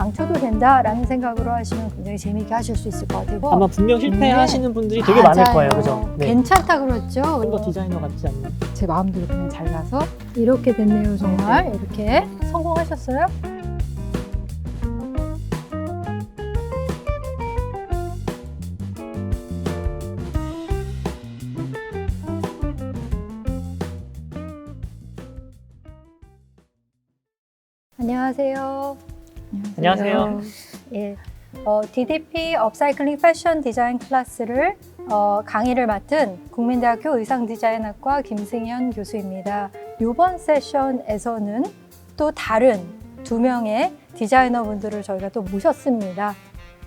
망쳐도 된다라는 생각으로 하시면 굉장히 재미있게 하실 수 있을 것 같아요. 아마 분명 실패하시는 분들이 되게 어. 네. 맞아요. 많을 거예요. 그죠? 네. 괜찮다 그랬죠. 좀더 디자이너 같지 않나요? 제 마음대로 그냥 잘라서 이렇게 됐네요, 정말. 이렇게 성공하셨어요? 안녕하세요. 안녕하세요. 예, 어, DDP 업사이클링 패션 디자인 클래스를 어, 강의를 맡은 국민대학교 의상디자인학과 김승현 교수입니다. 이번 세션에서는 또 다른 두 명의 디자이너분들을 저희가 또 모셨습니다.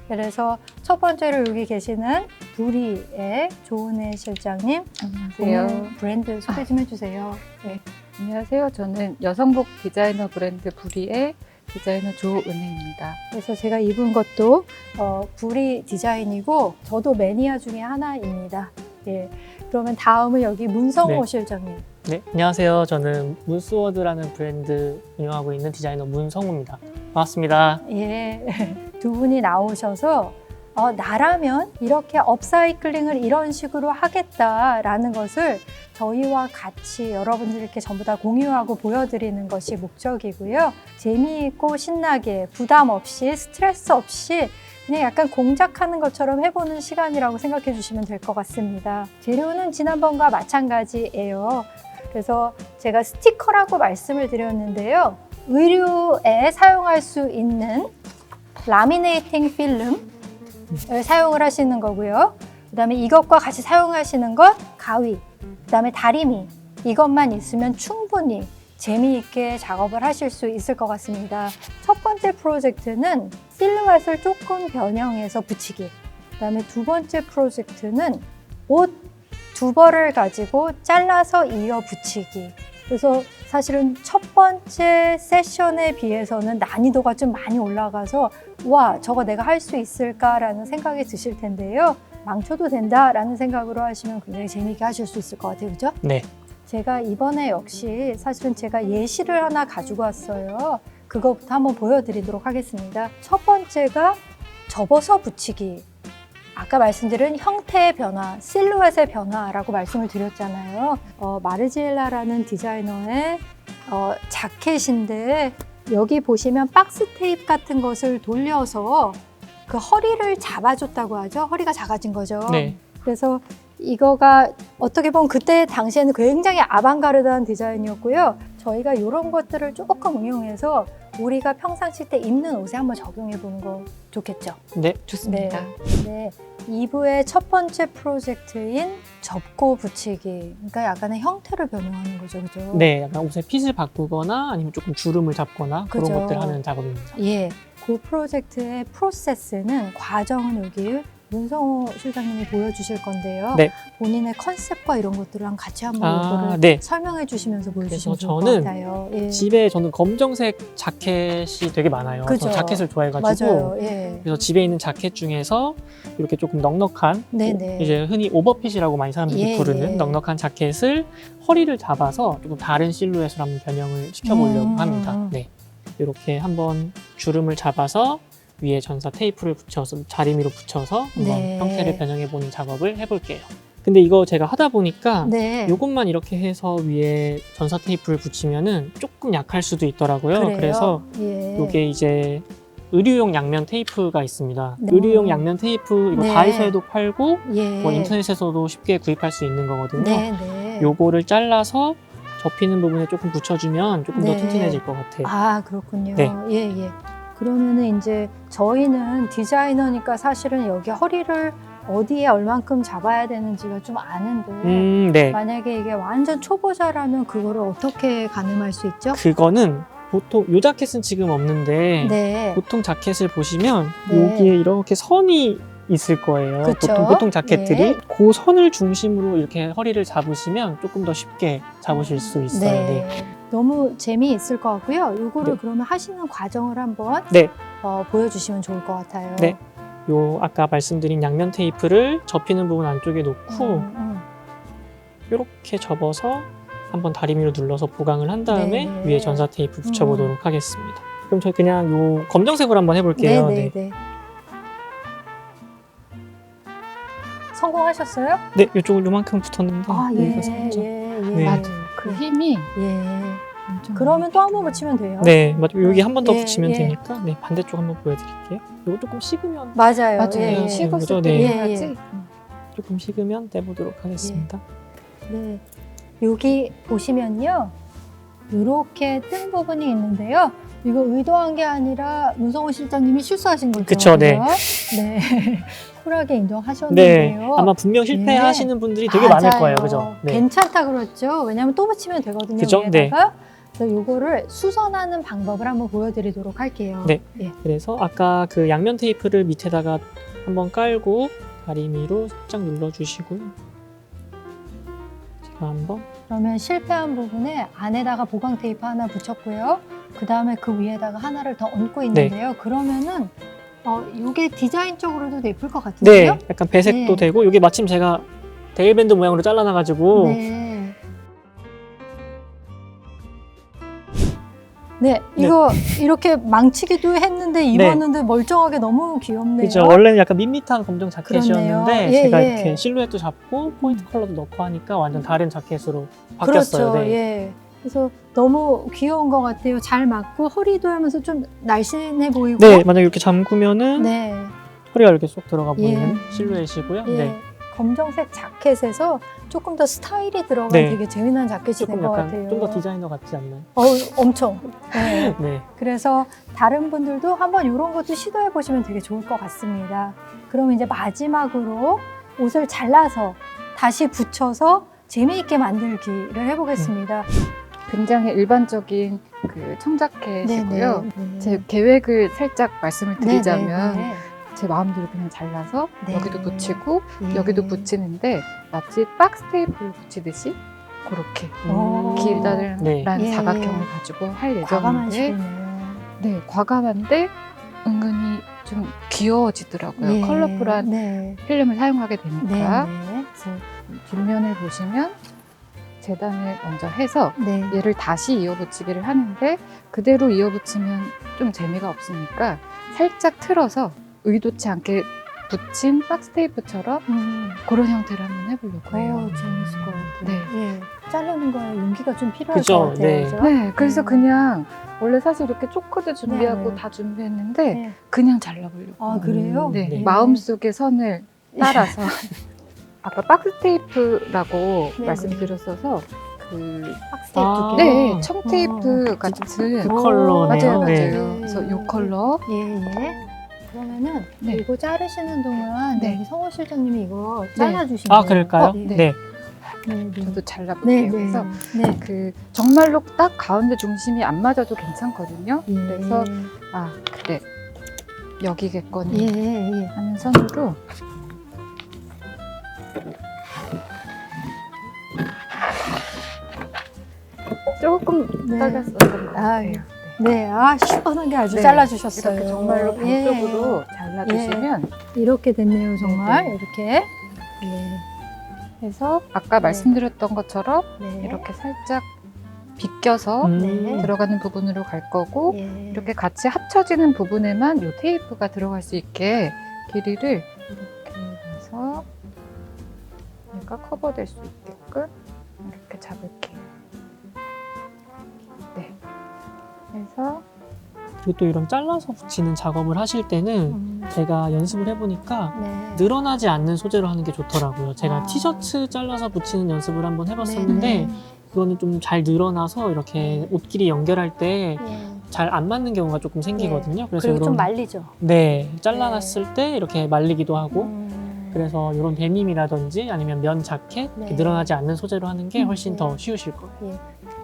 그래서 첫 번째로 여기 계시는 부리의 조은혜 실장님, 안녕하세요. 오늘 브랜드 소개 좀 해주세요. 네. 안녕하세요. 저는 여성복 디자이너 브랜드 부리의 디자이너 조은혜입니다. 그래서 제가 입은 것도 어, 부리 디자인이고 저도 매니아 중에 하나입니다. 예. 그러면 다음은 여기 문성호 네. 실장님. 네, 안녕하세요. 저는 문스워드라는 브랜드 운영하고 있는 디자이너 문성우입니다. 반갑습니다. 예. 두 분이 나오셔서 어, 나라면 이렇게 업사이클링을 이런 식으로 하겠다라는 것을 저희와 같이 여러분들께 전부 다 공유하고 보여드리는 것이 목적이고요. 재미있고 신나게 부담 없이 스트레스 없이 그냥 약간 공작하는 것처럼 해보는 시간이라고 생각해 주시면 될 것 같습니다. 재료는 지난번과 마찬가지예요. 그래서 제가 스티커라고 말씀을 드렸는데요. 의류에 사용할 수 있는 라미네이팅 필름을 사용을 하시는 거고요. 그 다음에 이것과 같이 사용하시는 것 가위, 그 다음에 다리미 이것만 있으면 충분히 재미있게 작업을 하실 수 있을 것 같습니다. 첫 번째 프로젝트는 실루엣을 조금 변형해서 붙이기. 그 다음에 두 번째 프로젝트는 옷 두 벌을 가지고 잘라서 이어 붙이기. 그래서 사실은 첫 번째 세션에 비해서는 난이도가 좀 많이 올라가서 와 저거 내가 할 수 있을까라는 생각이 드실 텐데요. 망쳐도 된다라는 생각으로 하시면 굉장히 재미있게 하실 수 있을 것 같아요, 그죠? 네. 제가 이번에 역시 사실은 제가 예시를 하나 가지고 왔어요. 그거부터 한번 보여드리도록 하겠습니다. 첫 번째가 접어서 붙이기. 아까 말씀드린 형태의 변화, 실루엣의 변화라고 말씀을 드렸잖아요. 어, 마르지엘라라는 디자이너의 어, 자켓인데 여기 보시면 박스 테이프 같은 것을 돌려서 그 허리를 잡아줬다고 하죠. 허리가 작아진 거죠. 네. 그래서 이거가 어떻게 보면 그때 당시에는 굉장히 아방가르드한 디자인이었고요. 저희가 이런 것들을 조금 응용해서 우리가 평상시 때 입는 옷에 한번 적용해 보는 거 좋겠죠. 네. 좋습니다. 네. 2부의 첫 번째 프로젝트인 접고 붙이기. 그러니까 약간의 형태를 변형하는 거죠. 그죠? 네, 약간 옷의 핏을 바꾸거나 아니면 조금 주름을 잡거나 그런 그죠. 것들 하는 작업입니다. 예. 그 프로젝트의 프로세스는 과정은 여기 문성호 실장님이 보여주실 건데요. 네. 본인의 컨셉과 이런 것들랑 같이 한번 아, 이거를 네. 설명해 주시면서 보여주시면 좋을 것 저는 같아요. 예. 집에 저는 검정색 자켓이 되게 많아요. 그죠. 저는 자켓을 좋아해가지고 맞아요. 예. 그래서 집에 있는 자켓 중에서 이렇게 조금 넉넉한 네네. 이제 흔히 오버핏이라고 많이 사람들이 예, 부르는 예. 넉넉한 자켓을 허리를 잡아서 조금 다른 실루엣으로 한번 변형을 시켜보려고 음, 합니다. 음. 네, 이렇게 한번 주름을 잡아서 위에 전사 테이프를 붙여서 자리미로 붙여서 한번 네. 형태를 변형해 보는 작업을 해볼게요. 근데 이거 제가 하다 보니까 네. 요것만 이렇게 해서 위에 전사 테이프를 붙이면은 조금 약할 수도 있더라고요. 그래요? 래서 예. 요게 이제 의류용 양면 테이프가 있습니다. 네. 의류용 양면 테이프 이거 네. 다이소에도 팔고 예. 뭐 인터넷에서도 쉽게 구입할 수 있는 거거든요. 네, 네. 요거를 잘라서 접히는 부분에 조금 붙여주면 조금 네. 더 튼튼해질 것 같아요. 아, 그렇군요. 네. 예, 예. 그러면은 이제 저희는 디자이너니까 사실은 여기 허리를 어디에 얼만큼 잡아야 되는지가 좀 아는데 음, 네. 만약에 이게 완전 초보자라면 그거를 어떻게 가늠할 수 있죠? 그거는 보통 요 자켓은 지금 없는데 네. 보통 자켓을 보시면 네. 여기에 이렇게 선이 있을 거예요. 그쵸? 보통 보통 자켓들이 네. 그 선을 중심으로 이렇게 허리를 잡으시면 조금 더 쉽게 잡으실 수 있어요. 네. 너무 재미있을 것 같고요. 이거를 네. 그러면 하시는 과정을 한번 네. 어, 보여주시면 좋을 것 같아요. 네. 요 아까 말씀드린 양면 테이프를 접히는 부분 안쪽에 놓고 음, 음. 이렇게 접어서 한번 다리미로 눌러서 보강을 한 다음에 네. 위에 전사 테이프 붙여보도록 하겠습니다. 그럼 저희 그냥 요 검정색으로 한번 해볼게요. 네, 네, 네. 성공하셨어요? 네, 이쪽은 요만큼 붙었는데 아, 여기가 예, 살짝. 예, 예. 네. 맞아요. 그 힘이 예. 엄청 그러면 또 한번 붙이면 돼요. 네, 맞아. 여기 한 번 더 예, 붙이면 예. 되니까 네 반대쪽 한 번 보여드릴게요. 이거 조금 식으면 맞아요. 맞아요. 예, 예. 식었을 네. 때 예, 해야지. 예. 음. 조금 식으면 떼보도록 하겠습니다. 네. 여기 보시면요. 이렇게 뜬 부분이 있는데요. 이거 의도한 게 아니라 문성호 실장님이 실수하신 거죠. 그쵸, 네. 그죠? 네. 쿨하게 인정하셨는데요. 네, 아마 분명 실패하시는 분들이 되게 많을 맞아요. 거예요, 그죠? 네, 괜찮다 그렇죠. 왜냐하면 또 붙이면 되거든요. 그죠? 네. 위에다가. 그래서 요거를 수선하는 방법을 한번 보여드리도록 할게요. 네. 예. 그래서 아까 그 양면 테이프를 밑에다가 한번 깔고 다리미로 살짝 눌러주시고요. 제가 한번 그러면 실패한 부분에 안에다가 보강 테이프 하나 붙였고요. 그 다음에 그 위에다가 하나를 더 얹고 있는데요. 그러면은 어, 이게 디자인적으로도 예쁠 것 네, 같은데요? 약간 배색도 네. 되고 이게 마침 제가 데일밴드 모양으로 잘라놔가지고 네. 네, 이거 이렇게 망치기도 했는데 입었는데 멀쩡하게 너무 귀엽네요. 그죠 원래는 약간 밋밋한 검정 자켓이었는데 그렇네요. 예, 제가 예. 이렇게 실루엣도 잡고 포인트 컬러도 넣고 하니까 완전 다른 자켓으로 바뀌었어요. 그렇죠. 네. 예. 그래서 너무 귀여운 것 같아요. 잘 맞고 허리도 하면서 좀 날씬해 보이고. 네, 만약 이렇게 잠그면은 네. 허리가 이렇게 쏙 들어가 예. 보이는 실루엣이고요. 예. 네, 검정색 자켓에서 조금 더 스타일이 들어간 네. 되게 재미난 자켓이 된 조금 것 약간 같아요. 좀 더 디자이너 같지 않나요? 어, 엄청. 네. 네, 그래서 다른 분들도 한번 이런 것도 시도해 보시면 되게 좋을 것 같습니다. 그럼 이제 마지막으로 옷을 잘라서 다시 붙여서 재미있게 만들기를 해보겠습니다. 굉장히 일반적인 그 청자켓이고요. 네. 제 계획을 살짝 말씀을 네, 드리자면 네, 제 마음대로 그냥 잘라서 네. 여기도 붙이고 네. 여기도 붙이는데 마치 박스 테이프를 붙이듯이 그렇게 오. 길다란 네. 예, 사각형을 가지고 할 예정인데. 네 과감한데 은근히 좀 귀여워지더라고요. 예. 컬러풀한 네. 필름을 사용하게 네. 되니까 네. 그래서 뒷면을 보시면 재단을 먼저 해서 네. 얘를 다시 이어붙이기를 하는데 그대로 이어붙이면 좀 재미가 없으니까 살짝 틀어서 의도치 않게 붙인 박스 테이프처럼 음. 그런 형태를 한번 해보려고 해요. 어, 재밌을 것 같아요. 네. 예. 자르는 거에 용기가 좀 필요할 그죠, 것 같아요. 네. 그죠? 네, 그래서 음. 그냥 원래 사실 이렇게 초크도 준비하고 네. 다 준비했는데 네. 그냥 잘라보려고. 아, 그래요? 네, 네. 마음속의 선을 따라서 아까 박스 테이프라고 네, 말씀드렸어서 그 박스 테이프 아. 네, 청테이프 어. 같은 그 오, 컬러네요. 맞아요, 맞아요. 네. 그래서 요 컬러 예, 예. 그러면은 네. 이거 자르시는 동안 네. 여기 성호 실장님이 이거 네. 잘라주시면 아 그럴까요? 네. 네. 네, 네. 저도 네, 잘라볼게요. 네. 그래서 네. 그 정말로 딱 가운데 중심이 안 맞아도 괜찮거든요. 예. 그래서 아 그래 예, 여기겠거니 예, 예. 하는 선으로 조금 네. 떨렸었던 것 아, 같아요. 예. 네, 아 시원하게 아주 네. 잘라주셨어요. 이렇게 정말로 예. 반쪽으로 잘라주시면 이렇게 됐네요, 정말 네, 이렇게. 예. 해서 아까 네. 말씀드렸던 것처럼 네. 이렇게 살짝 비껴서 음. 네. 들어가는 부분으로 갈 거고 예. 이렇게 같이 합쳐지는 부분에만 이 테이프가 들어갈 수 있게 길이를 얘가 커버될 수 있게끔 이렇게 잡을게요. 네. 그래서 그리고 또 이런 잘라서 붙이는 작업을 하실 때는 음, 제가 연습을 해보니까 네. 늘어나지 않는 소재로 하는 게 좋더라고요. 제가 아. 티셔츠 잘라서 붙이는 연습을 한번 해봤었는데 네, 그거는 좀 잘 늘어나서 이렇게 옷끼리 연결할 때 네. 잘 안 맞는 경우가 조금 생기거든요. 그래서 그리고 좀 이런 말리죠. 네 잘라놨을 때 이렇게 말리기도 하고 음. 그래서 이런 데님이라든지 아니면 면 자켓 네. 늘어나지 않는 소재로 하는 게 음, 훨씬 네. 더 쉬우실 거예요.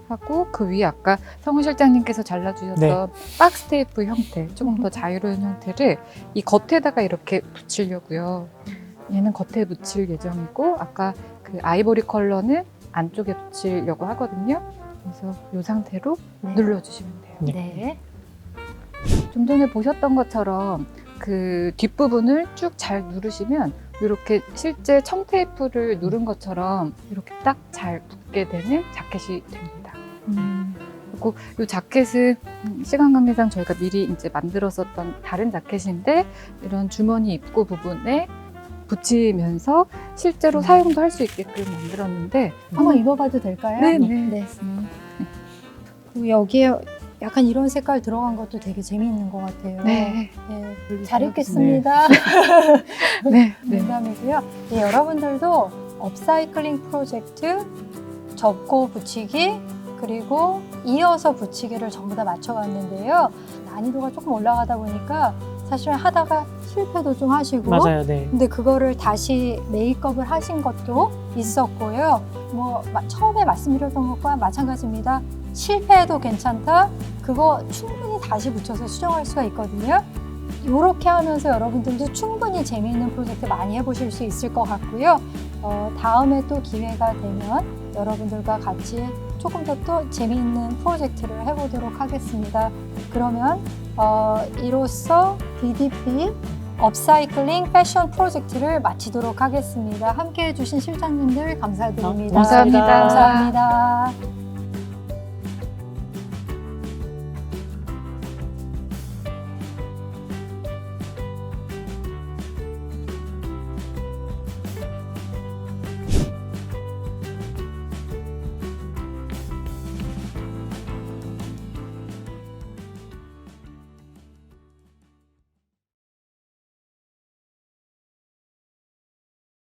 하고 그 위에 아까 성우 실장님께서 잘라주셨던 네. 박스 테이프 형태 조금 더 자유로운 형태를 이 겉에다가 이렇게 붙이려고요. 얘는 겉에 붙일 예정이고 아까 그 아이보리 컬러는 안쪽에 붙이려고 하거든요. 그래서 이 상태로 네. 눌러주시면 돼요. 네. 네. 좀 전에 보셨던 것처럼 그 뒷부분을 쭉 잘 누르시면 이렇게 실제 청테이프를 누른 것처럼 이렇게 딱 잘 붙게 되는 자켓이 됩니다. 음. 그리고 이 자켓은 음, 시간 관계상 저희가 미리 이제 만들었었던 다른 자켓인데 이런 주머니 입구 부분에 붙이면서 실제로 음. 사용도 할 수 있게끔 만들었는데 한번 입어봐도 될까요? 네, 네. 네. 그리고 여기에 약간 이런 색깔 들어간 것도 되게 재미있는 것 같아요. 네. 네. 잘 입겠습니다. 네. 네. 농담이고요. 네, 여러분들도 업사이클링 프로젝트 접고 붙이기 그리고 이어서 붙이기를 전부 다 맞춰갔는데요. 난이도가 조금 올라가다 보니까 사실 하다가 실패도 좀 하시고 맞아요, 네. 근데 그거를 다시 메이크업을 하신 것도 있었고요. 뭐 마- 처음에 말씀드렸던 것과 마찬가지입니다. 실패해도 괜찮다. 그거 충분히 다시 붙여서 수정할 수가 있거든요. 이렇게 하면서 여러분들도 충분히 재미있는 프로젝트 많이 해보실 수 있을 것 같고요. 어, 다음에 또 기회가 되면 여러분들과 같이 조금 더 또 재미있는 프로젝트를 해보도록 하겠습니다. 그러면 어, 이로써 DDP 업사이클링 패션 프로젝트를 마치도록 하겠습니다. 함께 해주신 실장님들 감사드립니다. 감사합니다. 감사합니다.